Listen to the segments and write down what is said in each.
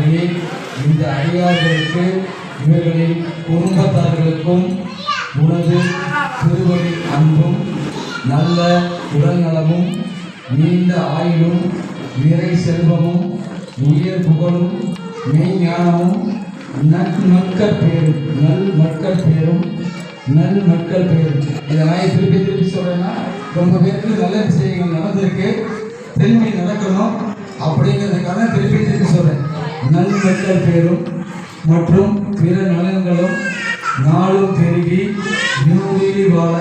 ஆகிய இந்த அடியார்களுக்கு இவர்களின் குடும்பத்தார்களுக்கும் உனது திருவடி அன்பும் நல்ல உடல் நலமும் நீண்ட ஆயுளும் நிறை செல்வமும் உயர் புகழும் மெய்ஞானமும் நற்மக்கள் பேரும் நல் மக்கள் பேரும் நல் மக்கள் பேரும். இதை நான் திருப்பி திருப்பி சொல்றேன்னா ரொம்ப பேருக்கு நல்ல விஷயங்கள் நடந்திருக்கு திரும்பி நடக்கணும் அப்படிங்கிறதுக்காக திருப்பி திருப்பி சொல்றேன். நல் பேரும் மற்றும் பிற நலன்களும் நாளும் பெருகி நிம்மதி வாழ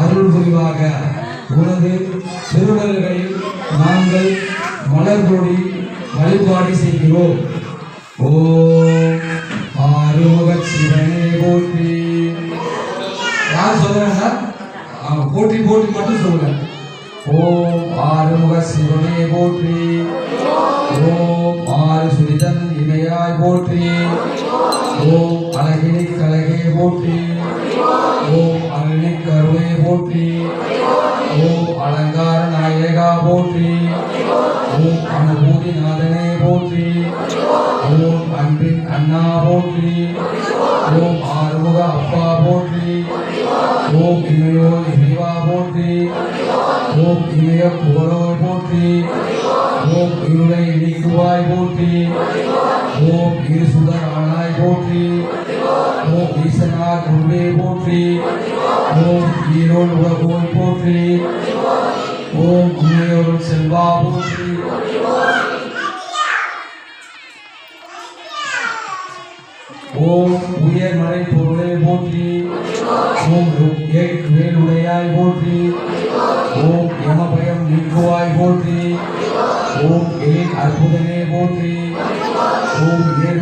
அருள் புரிவாக. உனது திருடல்களில் நாங்கள் மலர் கொடி வழிபாடு செய்கிறோம். ஓம் ஆறுமுக சிவனே போற்றி. யார் சொல்றாங்க? போட்டி போட்டி மட்டும் சொல்லுங்க. ஓம் ஆறுமுக சிவனே போற்றி. ஓம் ஆறு சுரிதன் இணையாய் போற்றி. ஓம் அழகினி கலகே போற்றி. ஓம் அருணி கருணை போற்றி. ஓம் அலங்கார நாயகா போற்றி. ஓம் அனுபூதி நாதனே போற்றி. ஓம் அன்பின் அண்ணா போற்றி. ஓம் ஆறுமுக அப்பா போற்றி. ஓம் இமையோ இறைவா ஓம் இமய புகழோய் போற்றி ஓம் இருளை நீக்குவாய் போற்றி ஓம் இரு சுடர் ஆனாய் போற்றி ஓம் ஈசனார் குருவே போற்றி ஓம் ஈரோடு உலகோய் போற்றி ஓம் உண்மையோடு செல்வா போற்றி ஓம் உயர்மலை பொருளை போற்றி ஓம் வேலுடையாய் போற்றி ஓம் யமபயம் நீக்குவாய் போற்றி. ஓம் ஏன் அற்புதமே போற்றி. ஓம் ஏ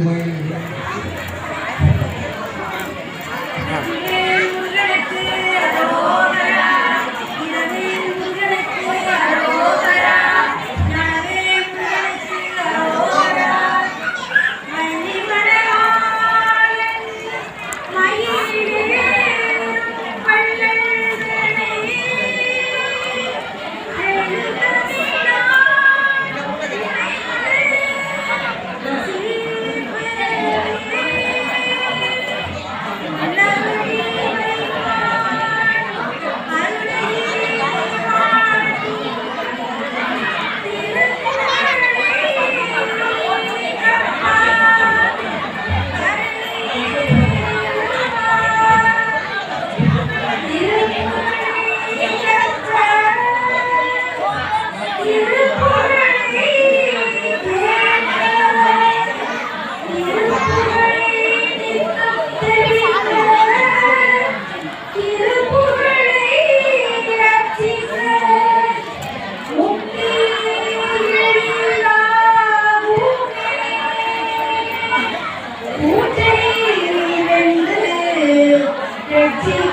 energy.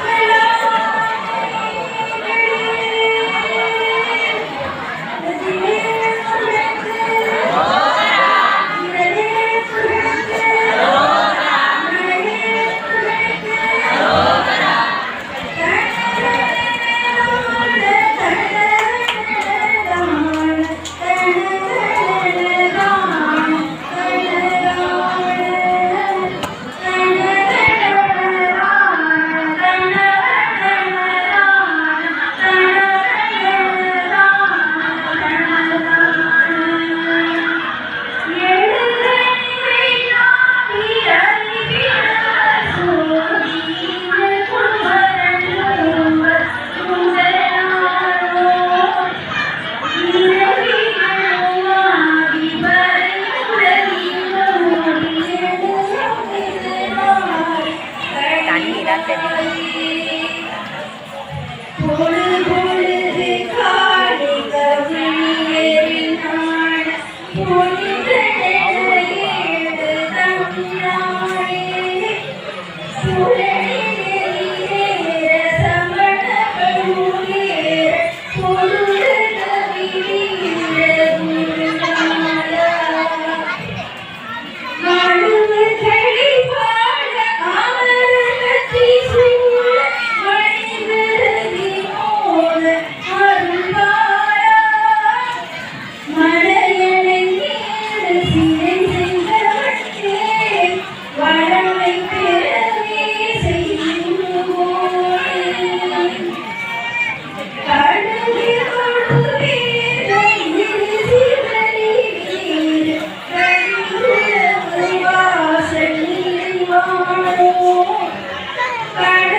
五四三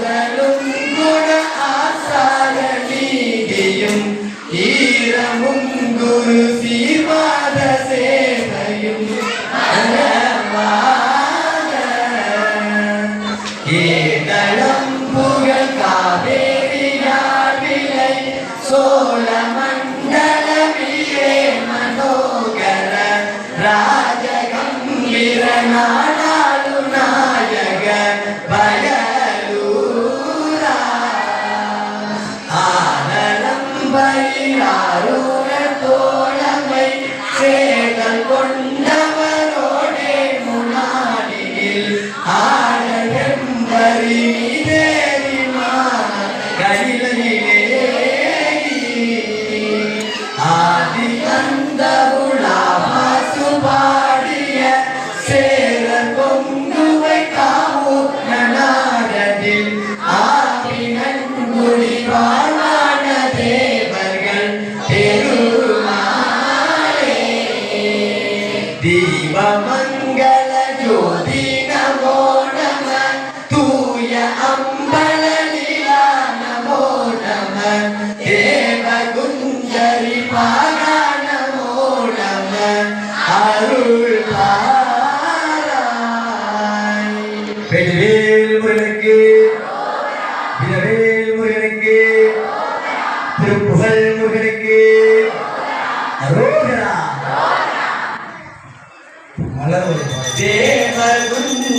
Hallelujah.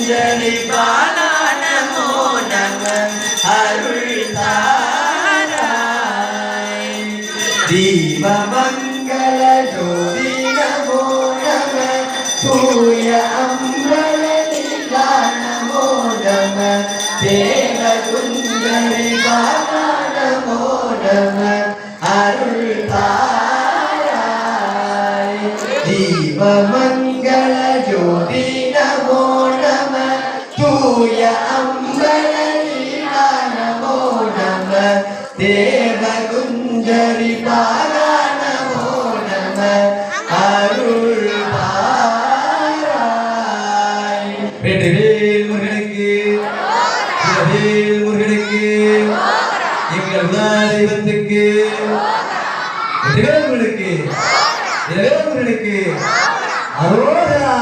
செழிப்பானா நமோ நம அருள்தாராய் தீபமங்கல ஜோதி நமோ நம தூய அம்பல லீலா தேவ சுந்தரி பானா வீரர்களுக்கு அரோகரா.